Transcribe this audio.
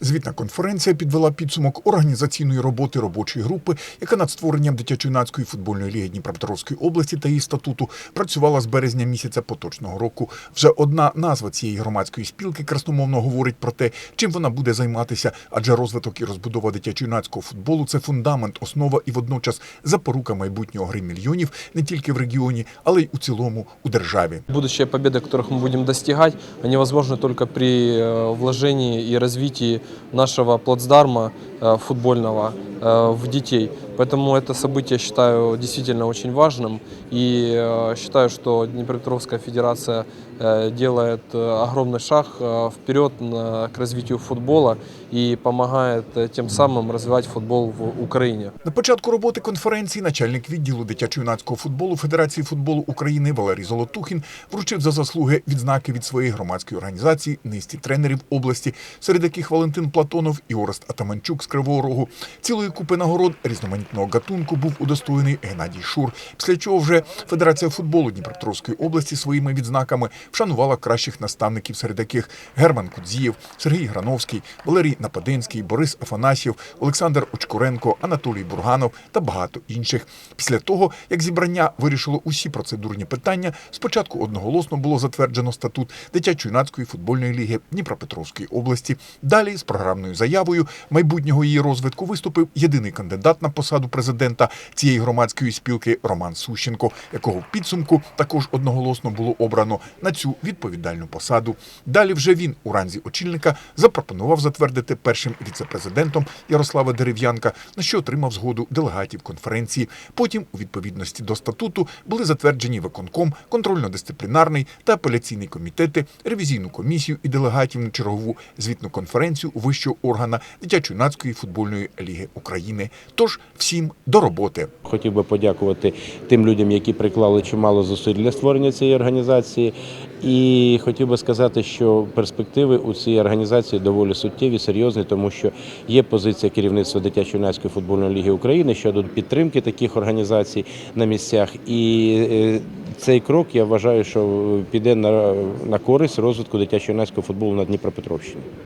Звітна конференція підвела підсумок організаційної роботи робочої групи, яка над створенням дитячо-юнацької футбольної ліги Дніпропетровської області та її статуту працювала з березня місяця поточного року. Вже одна назва цієї громадської спілки красномовно говорить про те, чим вона буде займатися, адже розвиток і розбудова дитячо-юнацького футболу це фундамент, основа і водночас запорука майбутнього гри мільйонів не тільки в регіоні, але й у цілому у державі. Будущие победы, которых мы будем достигать, они возможны только при э, вложении и развитии нашего плацдарма футбольного э, в детей. Поэтому это событие считаю действительно очень важным и э, считаю, что Днепропетровская федерация э, делает э, огромный шаг э, вперед на- к развитию футбола и помогает э, тем самым развивать футбол в Украине. На початку роботи конференції начальник відділу дитячо-юнацького футболу Федерації футболу України Валерій Золотухін вручив за заслуги відзнаки від своєї громадської організації низці тренерів області, серед яких Валентин Платонов і Орест Атаманчук з Кривого Рогу. Цілої купи нагород різноманітного гатунку був удостоєний Геннадій Шур. Після чого вже Федерація футболу Дніпропетровської області своїми відзнаками вшанувала кращих наставників, серед яких Герман Кудзієв, Сергій Грановський, Валерій Нападенський, Борис Афанасьєв, Олександр Очкуренко, Анатолій Бурганов та багато інших. Після того, як зібрання вирішило усі процедурні питання, спочатку одноголосно було затверджено статут дитячо-юнацької футбольної ліги Дніпропетровської області. Далі з програмною заявою майбутнього її розвитку виступив єдиний кандидат на посаду президента цієї громадської спілки Роман Сущенко, якого в підсумку також одноголосно було обрано на цю відповідальну посаду. Далі вже він у ранзі очільника запропонував затвердити першим віцепрезидентом Ярослава Дерев'янка, на що отримав згоду делегатів конференції. Потім, у відповідності до статуту, були затверджені виконком, контрольно-дисциплінарний та апеляційний комітети, ревізійну комісію і делегатів на чергову звітну конференцію вищого органа дитячо-юнацької футбольної ліги України. Тож всім до роботи. Хотів би подякувати тим людям, які приклали чимало зусиль для створення цієї організації. І хотів би сказати, що перспективи у цій організації доволі суттєві, серйозні, тому що є позиція керівництва дитячо-юнацької футбольної ліги України щодо підтримки таких організацій на місцях. І е, цей крок я вважаю, що піде на, на користь розвитку дитячо-юнацького футболу на Дніпропетровщині.